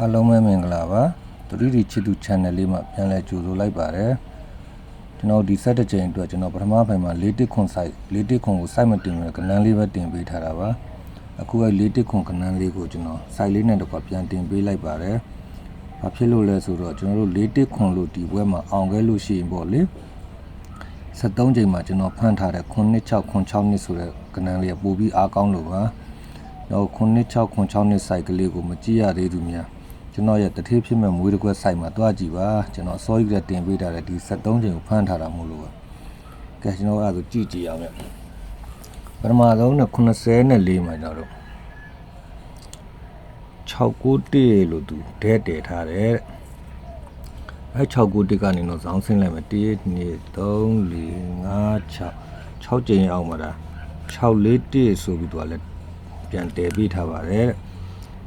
အားလုံးပဲမင်္ဂလာပါသူတို့ဒီချစ်သူ channel လေးမှာပြန်လည်ကြိုဆိုလိုက်ပါတယ်ကျွန်တော်ဒီ7ကြိမ်အတွက်ကျွန်တော်ပထမပိုင်းမှာ၄တစ်ခွန် site ၄တစ်ခွန်ကို site မတင်ရကဏ္ဍလေးပဲတင်ပေးထားတာပါအခုအဲ၄တစ်ခွန်ကဏ္ဍလေးကိုကျွန်တော် site လေးနဲ့တကွာပြန်တင်ပေးလိုက်ပါတယ်ဘာဖြစ်လို့လဲဆိုတော့ကျွန်တော်တို့၄တစ်ခွန်လို့ဒီဘွဲမှာအောင်ခဲ့လို့ရှိရင်ပေါ့လေ73ကြိမ်မှာကျွန်တော်ဖန်ထားတဲ့96 96နှစ်ဆိုတဲ့ကဏ္ဍလေးကပို့ပြီးအားကောင်းလို့ပါတော့96 96နှစ် site ကလေးကိုမကြည့်ရသေးသူများ ကျွန်တော်ရဲ့တထေးဖြစ်မဲ့မွေးတကွက်ဆိုင်မှာတွားကြည့်ပါကျွန်တော်အစောကြီးကတင်ပေးထားတဲ့ဒီ73ချိန်ကိုဖမ်းထားတာမို့လို့ပါကဲကျွန်တော်အဲ့ဒါကြည့်ကြည့်အောင်ဗျပထမဆုံးနဲ့84မှာကျွန်တော်691လို့သူဒဲတည်ထားတယ်အဲ691ကနေတော့ဇောင်းဆင်းလိုက်မယ်1 2 3 4 5 6 6ကျင်းအောင်ပါလား641ဆိုပြီးတော့လည်းပြန်တည်ပြီးထားပါတယ်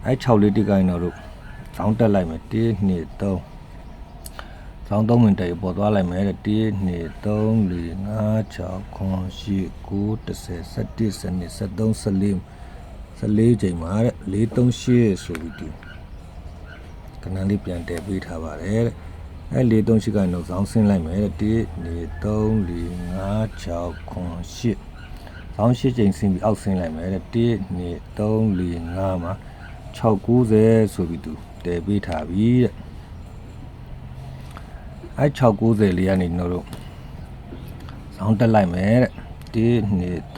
အဲ641ကနေတော့ ဆောင်းတက်လိုက်မယ်1 2 3ဆောင်း3မိနစ်တည်းပေါ်သွားလိုက်မယ်တဲ့1 2 3 4 5 6 9 10 11 12 13 14 14ချိန်မှာတဲ့438ဆိုပြီးဒီကဏ္ဍလေးပြန်တည်ပေးထားပါတယ်တဲ့အဲ438ကနေတော့ဆောင်းဆင်းလိုက်မယ်တဲ့1 2 3 4 5 6 9 10ဆောင်း၈ချိန်ဆင်းပြီးအောက်ဆင်းလိုက်မယ်တဲ့1 2 3 4 5မှာ690ဆိုပြီးသူ တည်ပေးထားပြီတဲ့အဲ690လေးကနေကျွန်တော်တို့ဇောင်းတက်လိုက်မယ်တဲ့1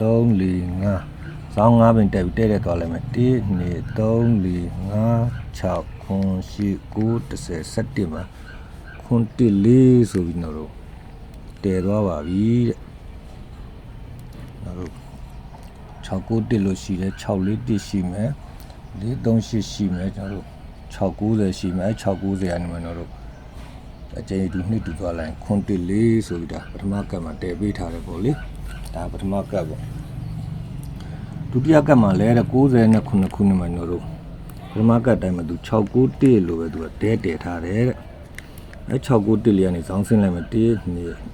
2 3 4 5ဇောင်း5ပင်တက်ပြီးတဲ့တဲ့သွားလိုက်မယ်1 2 3 4 5 6 9 8 9 10 11မှာခွန်တက်လေးဆိုပြီးကျွန်တော်တို့တည်သွားပါပြီတဲ့ကျွန်တော်တို့6 9တက်လို့ရှိတယ်6 4တက်ရှိမယ်4 3 8ရှိမယ်ကျွန်တော်တို့ 690ရှိမယ်690ကနေမှကျွန်တော်တို့အကျဉ်းတူနှစ်တူသွားလိုက်ခွန်တစ်လေးဆိုပြီးဒါပထမကတ်မှာတည်ပေးထားတယ်ပေါ့လေဒါပထမကတ်ပေါ့ဒုတိယကတ်မှာလဲတဲ့60နဲ့ခုနှစ်ခုနှစ်မှာကျွန်တော်တို့ပထမကတ်တိုင်းမှာသူ691လို့ပဲသူကဒဲတည်ထားတယ်တဲ့အဲ691လေးကနေဇောင်းဆင်းလိုက်မယ်1 2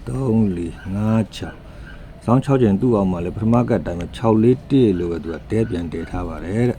3 4 5 6ဇောင်း6ကျင်သူ့အောင်မှာလဲပထမကတ်တိုင်းမှာ641လို့ပဲသူကဒဲပြန်တည်ထားပါတယ်တဲ့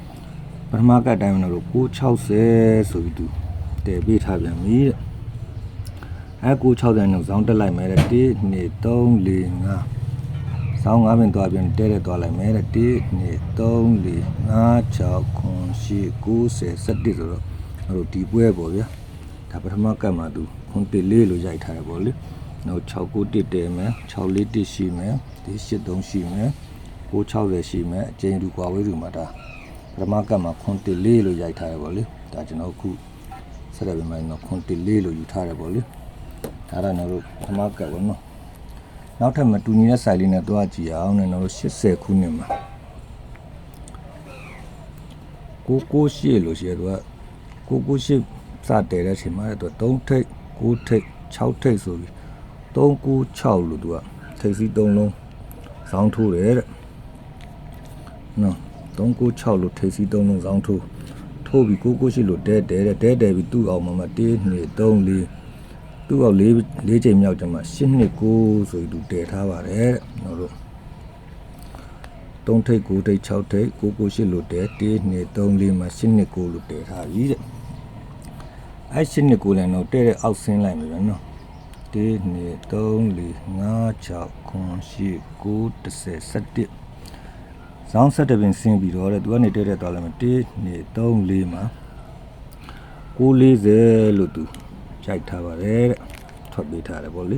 161 ပထမကတ်တိုင်းမှာတော့960ဆိုပြီးသူတည်ပေးထားပြန်ပြီတဲ့အဲ960နဲ့ဇောင်းတက်လိုက်မယ်တဲ့1 2 3 4 5ဆောင်း၅ပင်သွားပြန်တဲတဲ့သွားလိုက်မယ်တဲ့1 2 3 4 5 6 9 10 90 11ဆိုတော့အဲ့လိုဒီပွဲပေါ့ဗျာဒါပထမကတ်မှာသူခွန်တစ်လေးလို့ရိုက်ထားတယ်ပေါ့လေနောက်6 9တစ်တဲမယ်6လေးတစ်ရှိမယ်ဒီ8 3ရှိမယ်960ရှိမယ်အကျဉ်းတူကွာဝေးသူမှာဒါ ပထမကတ်မှာခွန်တစ်လေးလို့ရိုက်ထားတယ်ပေါ့လေဒါကျွန်တော်အခုဆက်ရပြန်မယ်နော်ခွန်တစ်လေးလို့ယူထားတယ်ပေါ့လေဒါတော့ကျွန်တော်တို့ပထမကတ်ပေါ့နော်နောက်ထပ်မတူညီတဲ့ site လေးနဲ့တွားကြည့်အောင်နဲ့ကျွန်တော်တို့80ခုနှစ်မှာကိုကိုရှိလို့ရှိရတော့ကိုကိုရှိစတယ်တဲ့အချိန်မှာတော့3ထိပ်9ထိပ်6ထိပ်ဆိုပြီး396လို့သူကထိပ်စီး3လုံးဇောင်းထိုးတယ်တဲ့နော် 396လို့ထိပ်စီး3လုံးဇောင်းထိုးထိုးပြီးကိုကိုရှိလို့တဲတဲတဲ့တဲတဲပြီးသူ့အောင်မှာ1 2 3 4သူ့အောင်၄၄ချိန်မြောက်ကျမှ8နှစ်9ဆိုပြီးသူတည်ထားပါတယ်တဲ့ကျွန်တော်တို့3ထိပ်9ထိပ်6ထိပ်9 9 8လို့တဲ1 2 3 4မှာ8နှစ်9လို့တည်ထားပြီတဲ့အဲ့8နှစ်9လည်းတော့တဲ့တဲ့အောက်ဆင်းလိုက်ပြီပဲနော်1 2 3 4 5 6 9 10 11 ဇောင်းဆက်တပင်ဆင်းပြီးတော့တဲ့သူကနေတဲ့တဲ့သွားလိုက်မယ်1 2 3 4မှာ940လို့သူကြိုက်ထားပါတယ်တဲ့ထွက်ပေးထားတယ်ပေါ့လေ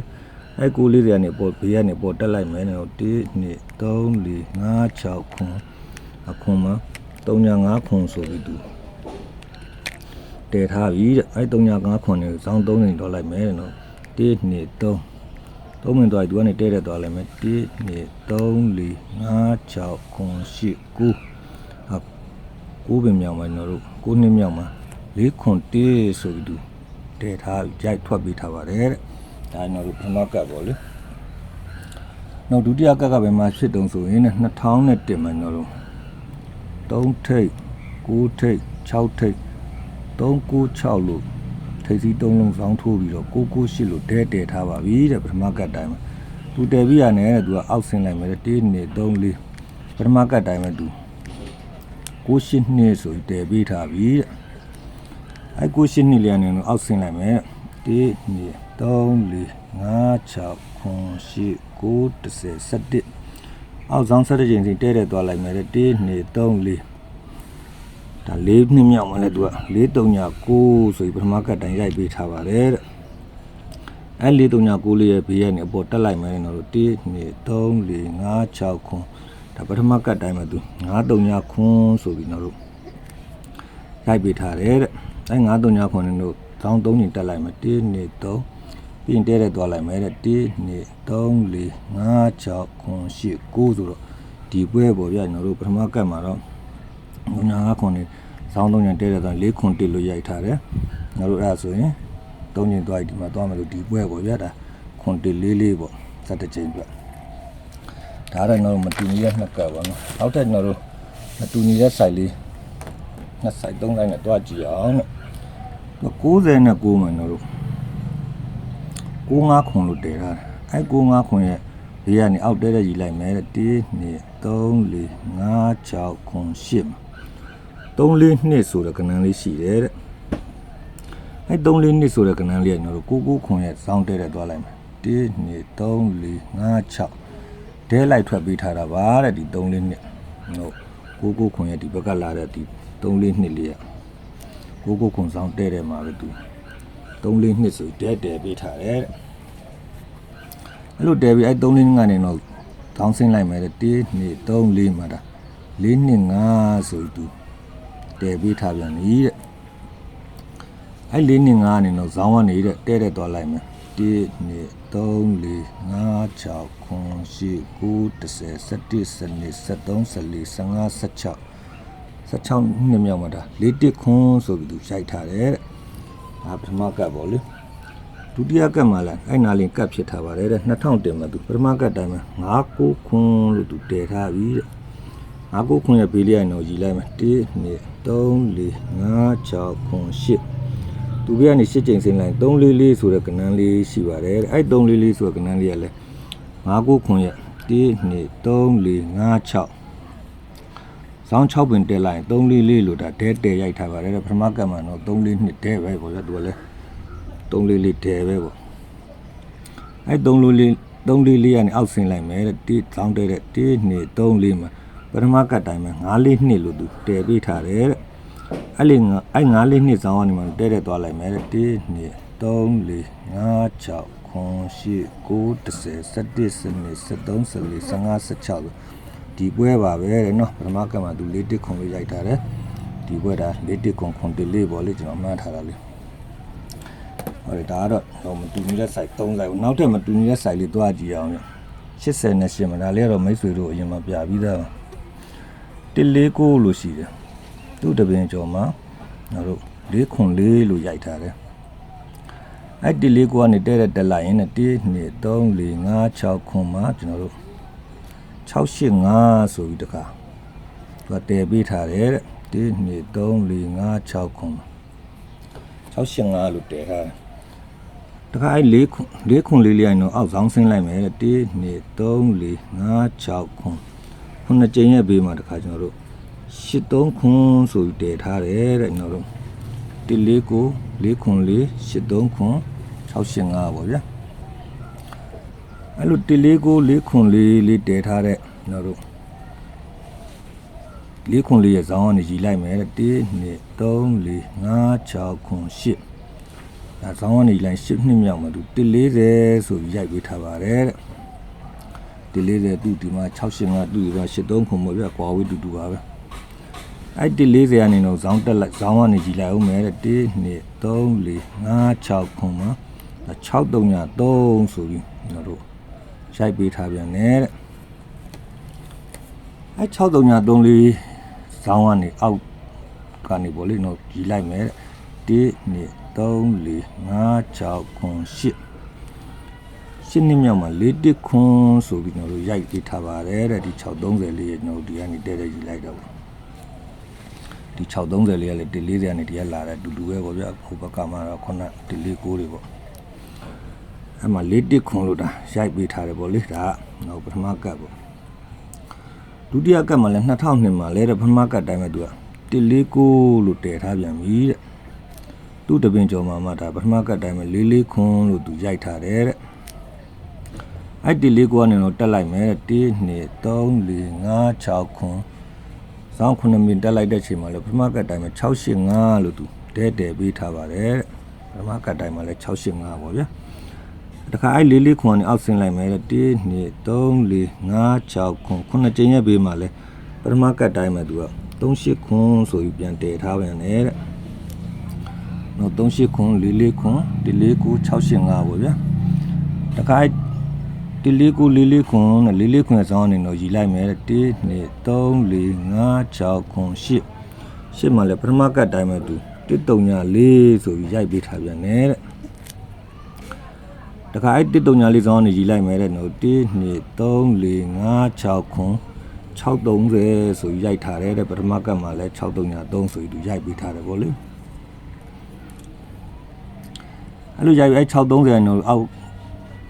အဲ940ကနေပေါ်ဘေးကနေပေါ်တက်လိုက်မယ်နော်1 2 3 4 5 6ခွန်အခွန်မှာ305ခွန်ဆိုပြီးသူတည်ထားပြီတဲ့အဲ305ခွန်နဲ့ဇောင်း3နေတော့လိုက်မယ်တဲ့နော်1 2 3 သုံးမိနစ်တော့ဒီကနေတဲတဲ့သွားလိုက်မယ်1 2 3 4 5 6 9 10 9ဟာ9ပင်မြောက်မှာကျွန်တော်တို့9နှစ်မြောက်မှာ4ခွန်1ဆိုပြီးသူတတည်ထားကြိုက်ထွက်ပေးထားပါတယ်တဲ့ဒါကျွန်တော်တို့ပထမကတ်ပေါ့လေနောက်ဒုတိယကတ်ကဘယ်မှာဖြစ်တုံဆိုရင်2001မှာကျွန်တော်တို့3ထိပ်9ထိပ်6ထိပ်396လို့ ထိပ်စီး3လုံးစောင်းထိုးပြီးတော့998လို့တဲတည်ထားပါပြီတဲ့ပထမကတ်တိုင်းမှာသူတည်ပြီးရတယ်တဲ့သူကအောက်ဆင်းလိုက်မယ်တဲ့1 2 3 4ပထမကတ်တိုင်းမှာသူ98နှစ်ဆိုပြီးတည်ပေးထားပြီတဲ့အဲကိုရှင်းနှစ်လျာနေတော့အောက်ဆင်းလိုက်မယ်1 2 3 4 5 6 9 10 11 17အောက်ဆောင်17ချိန်စီတဲတဲ့သွားလိုက်မယ်1 2 3 4 ဒါလေးနှစ်မြောက်မှလည်းသူက4 3ည9ဆိုပြီးပထမကတ်တိုင်ရိုက်ပေးထားပါတယ်တဲ့အဲ4 3ည9လေးရဲ့ဘေးကနေအပေါ်တက်လိုက်မယ်နော်တို့1 2 3 4 5 6ခွန်းဒါပထမကတ်တိုင်းမှာသူ9 3ညခွန်းဆိုပြီးနော်တို့ရိုက်ပေးထားတယ်တဲ့အဲ9 3 9 9တို့တောင်း3ညတက်လိုက်မယ်1 2 3ပြီးရင်တဲတဲ့သွားလိုက်မယ်တဲ့1 2 3 4 5 6 9 10 9ဆိုတော့ဒီပွဲပေါ်ပြကျွန်တော်တို့ပထမကတ်မှာတော့ 9 9 9နေစောင်း3ညတဲတဲ့သွား4ခွန်1လို့ရိုက်ထားတယ်ကျွန်တော်တို့အဲ့ဒါဆိုရင်3ညသွားဒီမှာသွားမယ်လို့ဒီပွဲပေါ်ပြတာခွန်1 4 4ပေါ့စတဲ့ချိန်ပြဒါတော့ကျွန်တော်တို့မတူညီတဲ့နှစ်ကတ်ပါနော်နောက်ထပ်ကျွန်တော်တို့မတူညီတဲ့ site လေးနှစ် site သုံး line နဲ့တွားကြည့်အောင်တဲ့99မှာကျွန်တော်တို့95ခွန်လို့တည်ထားတယ်အဲ95ခွန်ရဲ့ဘေးကနေအောက်တဲတဲ့ရီလိုက်မယ်တဲ့1 2 3 4 5 6ခွန်10 မှာ3 4နှစ်ဆိုတဲ့ကဏ္ဍလေးရှိတယ်တဲ့အဲ3 4နှစ်ဆိုတဲ့ကဏ္ဍလေးကကျွန်တော်တို့99ခွန်ရဲ့စောင်းတဲတဲ့သွားလိုက်မယ်1 2 3 4 5 6ဒဲလိုက်ထွက်ပေးထားတာပါတဲ့ဒီ3 4နှစ်ဟုတ်99ခွန်ရဲ့ဒီဘက်ကလာတဲ့ဒီ3 4နှစ်လေးကကိုကိုခွန်ဆောင်တဲ့တဲ့မှာပဲသူ3လေးနှစ်ဆိုတဲတဲပေးထားတယ်တဲ့အဲ့လိုတဲပြီးအဲ့3လေးကနေတော့တောင်းဆင်းလိုက်မယ်တဲ့1 2 3 4မှာဒါ4နှစ်5ဆိုသူ တဲပေးထားပြန်ပြီတဲ့အဲ့4နှစ်5ကနေတော့ဇောင်းကနေတဲ့တဲတဲ့သွားလိုက်မယ်1 2 3 4 5 6 9 10 11 12 13 14 15 16 16နှစ်မြောက်မှာဒါလေးတစ်ခွန်းဆိုပြီးသူရိုက်ထားတယ်တဲ့။ဒါပထမကတ်ပေါ့လေ။ဒုတိယကတ်မှာလည်းအဲ့နာလင်ကတ်ဖြစ်ထားပါတယ်တဲ့2000မှာသူပထမကတ်တိုင်းမှာ9ကိုခွန်းလို့သူတည်ထားပြီတဲ့။9ကိုခွန်းရဲ့ဘေးလေးရိုင်တော့ရည်လိုက်မယ်1 2 3 4 5 6ခွန်း8သူပြကနေ8ချိန်ဆင်းလိုက်344ဆိုတဲ့ကဏ္ဍလေးရှိပါတယ်တဲ့။အဲ့344ဆိုတဲ့ကဏ္ဍလေးကလည်း9ကိုခွန်းရဲ့1 2 3 4 5 6ဇောင်း6ပင်တက်လိုက်ရင်344လို့ဒါဒဲတဲရိုက်ထားပါတယ်တဲ့ပထမကတ်မှာတော့34နှစ်ဒဲပဲပေါ့ဗျာသူကလည်း344ဒဲပဲပေါ့အဲ344 344ကနေအောက်ဆင်းလိုက်မယ်တဲ့တိဇောင်းတဲတဲ့1 2 3 4မှာ ပထမကတ်တိုင်းမှာ94နှစ်လို့သူတဲပေးထားတယ်တဲ့အဲ့လေအဲ့94နှစ်ဇောင်းကနေမှတဲတဲ့သွားလိုက်မယ်တဲ့1 2 3 4 5 6ခွန်ရှိ9 10 11 12 13 14 15 16ဒီပွဲပါပဲတဲ့နော်ပထမကမှသူ၄တစ်ခွန်လို့ရိုက်ထားတယ်ဒီပွဲဒါ၄တစ်ခွန်ခွန်တစ်လေးပေါ့လေကျွန်တော်မှန်းထားတာလေဟောဒီဒါကတော့တော့မတူညီတဲ့ site 3 site ကိုနောက်ထပ်မတူညီတဲ့ site လေးတွားကြည့်အောင်ည80နဲ့8မှာဒါလေးကတော့မိတ်ဆွေတို့အရင်မှပြပြီးသား 149လို့ရှိတယ်သူ့တပင်ကျော်မှာကျွန်တော်တို့4ခွန်4လို့ရိုက်ထားတယ်အဲ့ဒီလေးကိုကနေတဲတဲ့တက်လိုက်ရင်1 2 3 4 5 6ခွန်မှာကျွန်တော်တို့685ဆိုပြီးတခါသူကတည်ပေးထားတယ်တဲ့1 2 3 4 5 6ခွန်685လို့တည်ထားတယ်တခါအဲ့၄ခွန်၄ခွန်လေးလေးရင်တော့အောက်ဆောင်ဆင်းလိုက်မယ်တဲ့1 2 3 4 5 6ခွန် ခုနှစ်ကြိမ်ရဲ့ဘေးမှာတခါကျွန်တော်တို့83ခွန်ဆိုပြီးတည်ထားတယ်တဲ့ကျွန်တော်တို့1 4ကို4ခွန်4 83ခွန်685ပေါ့ဗျာအဲ့လိုတလေးကိုလေးခွန်လေးလေးတဲထားတဲ့ကျွန်တော်တို့လေးခွန်လေးရဲ့ဇောင်းကနေရီလိုက်မယ်တဲ့1 2 3 4 5 6ခွန်8ဒါဇောင်းကနေရီလိုက်10နှစ်မြောက်မှာသူ140ဆိုပြီးရိုက်ပေးထားပါတယ်တဲ့ 140သူဒီမှာ685သူဒီမှာ83ခွန်ပေါ့ဗျကွာဝေးတူတူပါပဲအဲ့140ကနေတော့ဇောင်းတက်လိုက်ဇောင်းကနေရီလိုက်အောင်မယ်တဲ့1 2 3 4 5 6ခွန်မှာ6303ဆိုပြီးကျွန်တော်တို့ရိုက်ပေးထားပြန်တယ်တဲ့အဲ6334ဇောင်းကနေအောက်ကနေပေါ့လေနော်ကြီးလိုက်မယ်တဲ့1 2 3 3 4 5 6ခွန်8 ရှင်းနှစ်မြောက်မှာ၄တစ်ခွန်ဆိုပြီးကျွန်တော်တို့ရိုက်ပေးထားပါတယ်တဲ့ဒီ630လေးကျွန်တော်တို့ဒီကနေတဲတဲယူလိုက်တော့ဒီ630လေးကလည်း140ကနေဒီကလာတဲ့တူတူပဲပေါ့ဗျာဟိုဘက်ကမှတော့ခုန149တွေပေါ့အဲ့မှာ၄တစ်ခွန်လို့ဒါရိုက်ပေးထားတယ်ပေါ့လေဒါကတော့ပထမကတ်ပေါ့ဒုတိယကတ်မှာလည်း2002မှာလဲတဲ့ပထမကတ်တိုင်းပဲသူက149လို့တည်ထားပြန်ပြီတဲ့သူ့တပင်ကျော်မှာမှဒါပထမကတ်တိုင်းပဲ44ခွန်လို့သူရိုက်ထားတယ်တဲ့ အဲ့ဒီလေးကိုကနေတော့တက်လိုက်မယ်1 2 3 4 5 6ခွန်စောင်း9မိနစ်တက်လိုက်တဲ့ချိန်မှာလည်းပထမကတ်တိုင်းမှာ685လို့သူတဲတဲပေးထားပါတယ်တဲ့ပထမကတ်တိုင်းမှာလည်း685ပေါ့ဗျာတခါအဲ့လေးလေးခွန်ကနေအောက်ဆင်းလိုက်မယ်1 2 3 4 5 6ခွန်ခုနှစ်ကြိမ်ရဲ့ဘေးမှာလည်းပထမကတ်တိုင်းမှာသူက38ခွန်ဆိုပြီးပြန်တည်ထားပြန်တယ်တဲ့နော်38ခွန်44ခွန်149 685ပေါ့ဗျာတခါအဲ့ တလေးကိုလေးလေးခွန်နဲ့လေးလေးခွန်ဆောင်းအနေနဲ့ရီလိုက်မယ်1 2 3 4 5 6ခွန်8ရှစ်မှာလည်းပထမကတ်တိုင်းပဲသူ1 3ညာ4ဆိုပြီးရိုက်ပေးထားပြန်တယ်တဲ့တခါအဲ့1 3ညာ4ဆောင်းအနေရီလိုက်မယ်တဲ့နော်1 2 3 4 5 6ခွန်630ဆိုပြီးရိုက်ထားတယ်တဲ့ပထမကတ်မှာလည်း6 3ညာ3ဆိုပြီးသူရိုက်ပေးထားတယ်ဗောလေအဲ့လိုရိုက်ပြီးအဲ့630နော်အောက်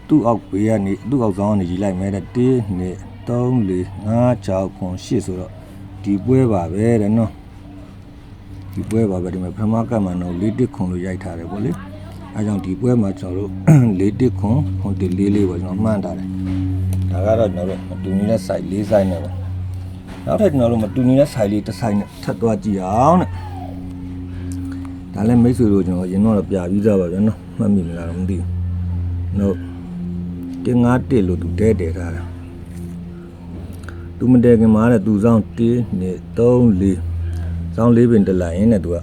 သူ့အောက်ဘေးကနေသူ့အောက်ဆောင်ကနေကြီးလိုက်မဲတဲ့1 2 3 4 5 6ခွန်8ဆိုတော့ဒီပွဲပါပဲတဲ့နော်ဒီပွဲပါပဲဒီမှာပထမကတ်မှန်တော့၄တစ်ခွန်လို့ရိုက်ထားတယ်ဗောလေအဲကြောင့်ဒီပွဲမှာကျွန်တော်တို့၄တစ်ခွန်ခွန်တစ်လေးလေးပေါ့ကျွန်တော်မှန်းထားတယ်ဒါကတော့ကျွန်တော်တို့မတူညီတဲ့ site ၄ site နဲ့ပဲနောက်ထပ်ကျွန်တော်တို့မတူညီတဲ့ site လေးတစ် site နဲ့ထပ်သွားကြည့်အောင်တဲ့ဒါလည်းမိတ်ဆွေတို့ကျွန်တော်ရင်တော့ပြပြီးသားပါဗျာနော်မှတ်မိမလားတော့မသိဘူးနော် တင်ငါတစ်လို့သူတဲတဲထားတာသူမတဲခင်မှာတဲ့သူဆောင်1 2 3 4ဆောင်၄ပင်တက်လိုက်ရင်တဲ့သူက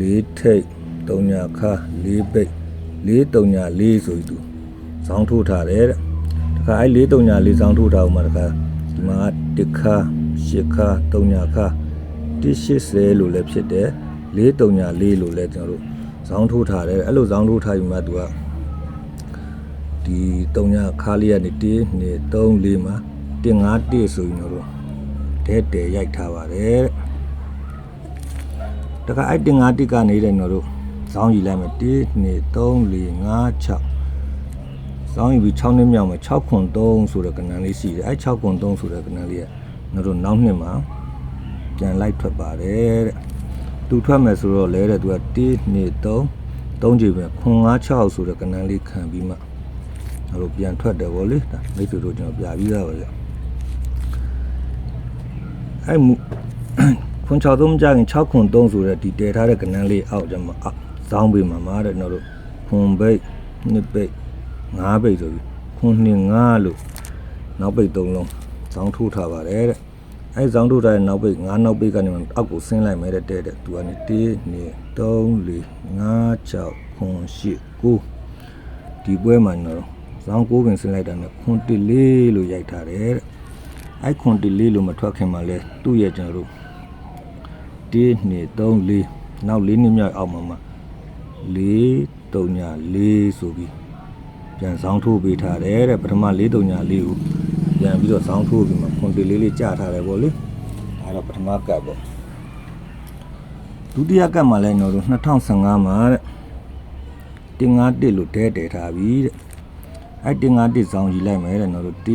၄ထိတ်3ညာခါ၄ပိတ်၄3ညာ၄ဆိုပြီးသူဆောင်ထိုးထားတယ်တဲ့တခါအဲ၄3ညာ၄ဆောင်ထိုးထားဦးမှာတခါဒီမှာတခါ၈ခါ3ညာခါ180လို့လည်းဖြစ်တယ်၄3ညာ၄လို့လည်းကျွန်တော်တို့ဇောင်းထိုးထားတယ်အဲ့လိုဇောင်းထိုးထားပြီးမှသူက ဒီ3ညခါလေးကနေ1 2 3 4မှာ1 5 1ဆိုရင်တော့တဲတဲရိုက်ထားပါတယ်တခါအဲ့1 5 1ကနေတဲ့နော်တို့ဇောင်းယူလိုက်မယ်1 2 3 4 5 6ဇောင်းယူပြီး6နှစ်မြောက်မှာ6ခွန်3ဆိုတဲ့ကဏ္ဍလေးရှိတယ်အဲ့6ခွန်3ဆိုတဲ့ကဏ္ဍလေးကနော်တို့နောက်နှစ်မှာပြန်လိုက်ထွက်ပါတယ်တဲ့သူထွက်မယ်ဆိုတော့လဲတဲ့သူက1 2 3 3ချိန်ပဲခွန်5 6ဆိုတဲ့ကဏ္ဍလေးခံပြီးမှ ကျွန်တော်တို့ပြန်ထွက်တယ်ဗောလေဒါမိတ်ဆွေတို့ကျွန်တော်ပြပြီးသားပါဗျအဲ့မူခွန်6သုံးကြရင်6ခွန်3ဆိုတဲ့ဒီတည်ထားတဲ့ကဏ္ဍလေးအောက်ကျမှအောက်ဇောင်းပေးမှာမာတဲ့ကျွန်တော်တို့ခွန်ဘိတ်နှစ်ဘိတ်ငါးဘိတ်ဆိုပြီးခွန်နှစ်ငါးလို့နောက်ဘိတ်သုံးလုံးဇောင်းထိုးထားပါတယ်တဲ့အဲ့ဇောင်းထိုးထားတဲ့နောက်ဘိတ်ငါးနောက်ဘိတ်ကနေမှအောက်ကိုဆင်းလိုက်မယ်တဲ့တဲ့တဲ့သူကနေ1 2 3 4 5 6ခွန်8 9ဒီပွဲမှာကျွန်တော် တို့ဇောင်းကိုပင်ဆင်းလိုက်တာနဲ့ခွန်တစ်လေးလို့ရိုက်ထားတယ်တဲ့အဲ့ခွန်တစ်လေးလို့မထွက်ခင်မှာလဲသူ့ရဲ့ကျွန်တော်တို့1 2 3 4နောက်၄နှစ်မြောက်အောက်မှာမှာ4 3ညာ4ဆိုပြီးပြန်ဇောင်းထိုးပေးထားတယ်တဲ့ပထမ4 3ညာ4ကိုပြန်ပြီးတော့ဇောင်းထိုးပြီးမှခွန်တစ်လေးလေးကြာထားတယ်ဗောလေဒါတော့ပထမကတ်ပေါ့ဒုတိယကတ်မှာလဲကျွန်တော်တို့2015မှာတဲ့တင်ငါတစ်လို့တဲတဲထားပြီတဲ့ အဲ့တင်ငါတစ်ဆောင်ယူလိုက်မယ်တဲ့နော်တို့1 2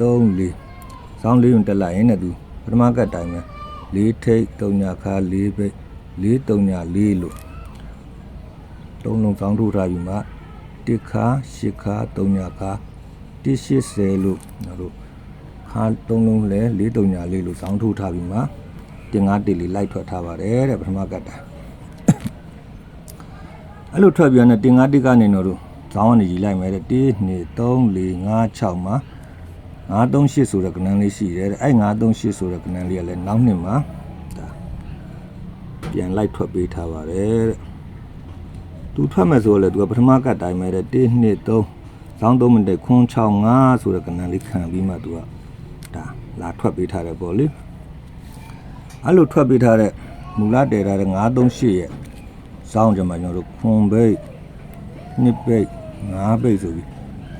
3 4ဆောင်းလေးုံတက်လိုက်ရင်လည်းသူပထမကတ်တိုင်းပဲ၄ထိတ်၃ညာခါ၄ပိတ်၄၃ညာ၄လို့သုံးလုံးဆောင်းထိုးထားပြီးမှတစ်ခါရှစ်ခါ၃ညာခါ180လို့နော်တို့ခါသုံးလုံးလဲ၄၃ညာ၄လို့ဆောင်းထိုးထားပြီးမှတင်ငါတစ်လေးလိုက်ထွက်ထားပါတယ်တဲ့ပထမကတ်တိုင်းအဲ့လိုထွက်ပြန်တဲ့တင်ငါတစ်ကနေတော့တို့ ဇောင်းကနေရီလိုက်မယ်တဲ့1 2 3 4 5 6မှာ938ဆိုတဲ့ကဏ္ဍလေးရှိတယ်တဲ့အဲ့938ဆိုတဲ့ကဏ္ဍလေးကလည်းနောက်နှစ်မှာဒါပြန်လိုက်ထွက်ပေးထားပါတယ်တဲ့သူထွက်မယ်ဆိုတော့လေသူကပထမကတ်တိုင်းမယ်တဲ့1 2 3ဇောင်း3မိနစ်ခွန်း6 5ဆိုတဲ့ကဏ္ဍလေးခံပြီးမှသူကဒါလာထွက်ပေးထားတယ်ပေါ့လေအဲ့လိုထွက်ပေးထားတဲ့မူလတည်ထားတဲ့938ရဲ့ဇစောင်းကြမှာကျွန်တော်တို့ခွန်ဘိတ်နှစ်ဘိတ် ငါးဘိတ်ဆိုပြီး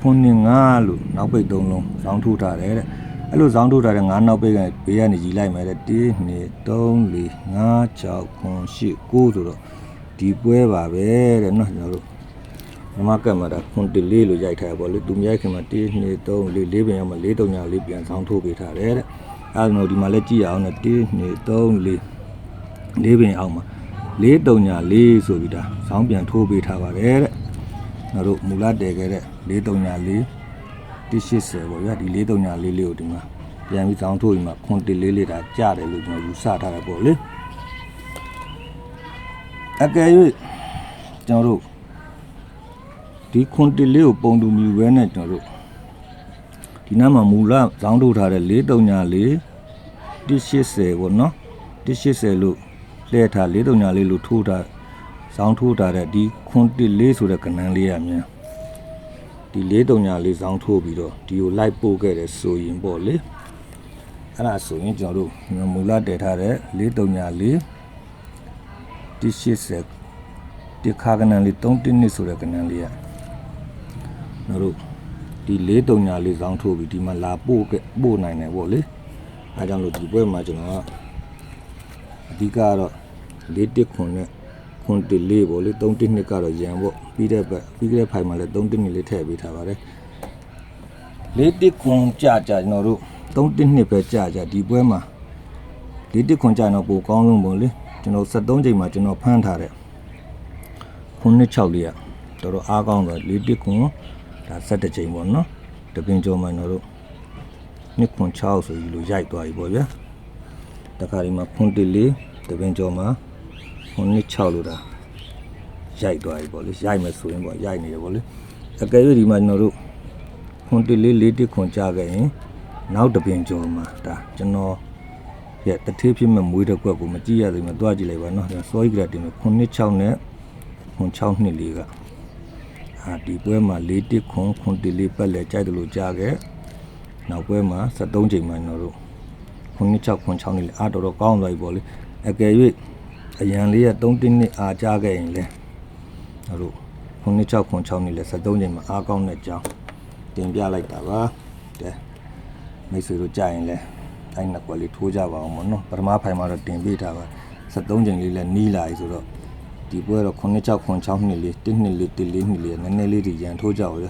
ခွန်နှစ်ငါးလို့နောက်ဘိတ်သုံးလုံးစောင်းထိုးထားတယ်တဲ့အဲ့လိုစောင်းထိုးထားတဲ့ငါးနောက်ဘိတ်ကဘေးကနေကြီးလိုက်မယ်တဲ့1 2 3 4 5 6 9 10 9ဆိုတော့ဒီပွဲပါပဲတဲ့နော်ကျွန်တော်တို့မမကတ်မှာဒါခွန်တလေးလို့ရိုက်ထားပါလေသူမြိုက်ခင်မှာ1 2 3 4 4ပင်ရောက်မှာ4 3ညာလေးပြန်ဆောင်ထိုးပေးထားတယ်တဲ့အဲဒါမျိုးဒီမှာလည်းကြည့်ရအောင်နဲ့1 2 3 4 4ပင်အောင်မှာ4 3ညာ4ဆိုပြီးဒါဆောင်းပြန်ထိုးပေးထားပါတယ်တဲ့ ကျွန်တော်တို့မူလတည်ခဲ့တဲ့4 3ညာ4 180ပေါ့ဗျာဒီ4 3ညာ4လေးကိုဒီမှာပြန်ပြီးဆောင်းထိုးပြီးမှခွန်တလေးလေးဒါကြတယ်လို့ကျွန်တော်ယူဆထားတာပေါ့လေအကယ်၍ကျွန်တော်တို့ဒီခွန်တလေးကိုပုံတူမြူပဲနဲ့ကျွန်တော်တို့ဒီနားမှာမူလဇောင်းထုတ်ထားတဲ့434 180ပေါ့နော်180လို့လဲထား434လို့ထိုးထား ဇောင်းထိုးထားတဲ့ဒီခွန်တလေးဆိုတဲ့ကဏ္ဍလေးရမြန်ဒီ434ဇောင်းထိုးပြီးတော့ဒီကိုလိုက်ပို့ခဲ့တယ်ဆိုရင်ပေါ့လေအဲ့ဒါဆိုရင်ကျွန်တော်တို့မူလတည်ထားတဲ့434 180ဒီခါကဏ္ဍလေး312ဆိုတဲ့ကဏ္ဍလေးရတို့တို့ဒီလေးတုံညာလေးစောင်းထိုးပြီးဒီမှာလာပို့ခဲ့ပို့နိုင်တယ်ပေါ့လေအဲကြောင့်လို့ဒီပွဲမှာကျွန်တော်ကအဓိကကတော့လေးတစ်ခွန်နဲ့ ခွန်တစ်လေးပေါ့လေ3တစ်နှစ်ကတော့ရန်ပေါ့ပြီးတဲ့ဘက်ပြီးတဲ့ဖိုင်မှာလည်း3တစ်နှစ်လေးထည့်ပေးထားပါတယ်လေးတစ်ခွန်ကြကြကျွန်တော်တို့3တစ်နှစ်ပဲကြကြဒီပွဲမှာလေးတစ်ခွန်ကြတော့ပိုကောင်းဆုံးပေါ့လေကျွန်တော်73ချိန်မှာကျွန်တော်ဖမ်းထားတဲ့ခွန်နှစ်6လေးอ่ะတော်တော်အားကောင်းတော့လေးတစ်ခွန်ဒါ17ချိန်ပေါ့နော်တပင်ကျော်မှကျွန်တော်တို့နှစ်ခွန်6ဆိုပြီးလို့ရိုက်သွားပြီပေါ့ဗျာတခါဒီမှာခွန်တလေးတပင်ကျော်မှာ ခွန်နှစ်6လို့ဒါရိုက်သွားပြီပေါ့လေရိုက်မယ်ဆိုရင်ပေါ့ရိုက်နေတယ်ပေါ့လေအကယ်၍ဒီမှာကျွန်တော်တို့ခွန်တလေးလေးတစ်ခွန်ကြခဲ့ရင်နောက်တပင်ကျော်မှာဒါကျွန်တော်ရဲ့တထေးဖြစ်မဲ့မွေးတစ်ခွက်ကိုမကြည့်ရသေးဘူးတွားကြည့်လိုက်ပါနော်စောကြီးကတင်မယ်ခွန်နှစ်6နဲ့ခွန်6နှစ်လေးကအာဒီပွဲမှာ၄တစ်ခွန်ခွန်တလေးပတ်လဲကြိုက်တယ်လို့ကြားခဲ့နောက်ပွဲမှာ73ချိန်မှကျွန်တော်တို့ခွန်6ခွန်6နေလေအားတော်တော်ကောင်းသွားပြီပေါ့လေအကယ်၍ အရန်လေးက3တင်းနှစ်အားကြားခဲ့ရင်လေကျွန်တော်တို့ခွန်6ခွန်6နေလေ73ချိန်မှာအားကောင်းတဲ့အကြောင်းတင်ပြလိုက်တာပါတဲ့မိတ်ဆွေတို့ကြားရင်လေအဲ့နှစ်ကွက်လေးထိုးကြပါအောင်မနော်ပထမဖိုင်မှာတော့တင်ပေးထားပါ73ချိန်လေးလည်းနီးလာပြီဆိုတော့ဒီပွဲတော့96 96နှစ်လေး1နှစ်လေး1လေးနှစ်လေးနည်းနည်းလေးဒီရန်ထိုးကြပါဗျ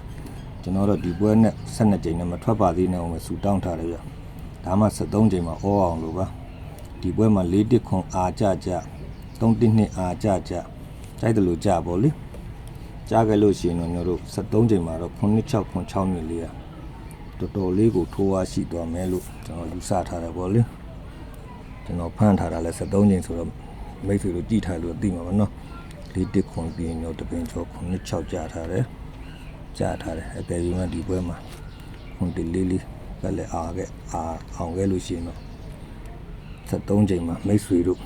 ကျွန်တော်တော့ဒီပွဲနဲ့12ကြိမ်နဲ့မထွက်ပါသေးနဲ့အောင်ပဲဆူတောင်းထားတယ်ဗျဒါမှ73ကြိမ်မှာအောအောင်လို့ပါဒီပွဲမှာ4တစ်ခွန်အာကြကြ 3တစ်နှစ်အာကြကြကြိုက်တယ်လို့ကြပါလေကြားခဲ့လို့ရှိရင်တော့ကျွန်တော်တို့73ကြိမ်မှာတော့96 96နှစ်လေးอ่ะတော်တော်လေးကိုထိုးအားရှိသွားမယ်လို့ကျွန်တော်ယူဆထားတယ်ပေါ့လေကျွန်တော်ဖန်ထားတာလဲ73ကြိမ်ဆိုတော့မိတ်ဆွေတို့ကြည်ထားလို့သိမှာပါနော်လေးတစ်ခွန်ပြီးရင်တော့တပင်ကျော်ခွန်နှစ်6ကြာထားတယ်ကြာထားတယ်အကယ်၍မှဒီပွဲမှာခွန်တလေးလေးပဲလည်းအားခဲ့အားအောင်ခဲ့လို့ရှိရင်တော့73ချိန်မှာမိတ်ဆွေတို့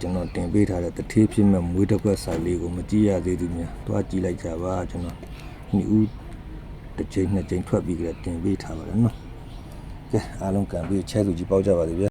ကျွန်တော်တင်ပေးထားတဲ့တထေးဖြစ်မဲ့မွေးတစ်ခွက်ဆိုင်လေးကိုမကြည့်ရသေးဘူးများတွားကြည့်လိုက်ကြပါကျွန်တော်ညီဦးတစ်ချိန်နှစ်ချိန်ထွက်ပြီးကြတင်ပေးထားပါတယ်နော်ကဲအားလုံးကံပြီးချဲသူကြီးပေါက်ကြပါသေးဗျာ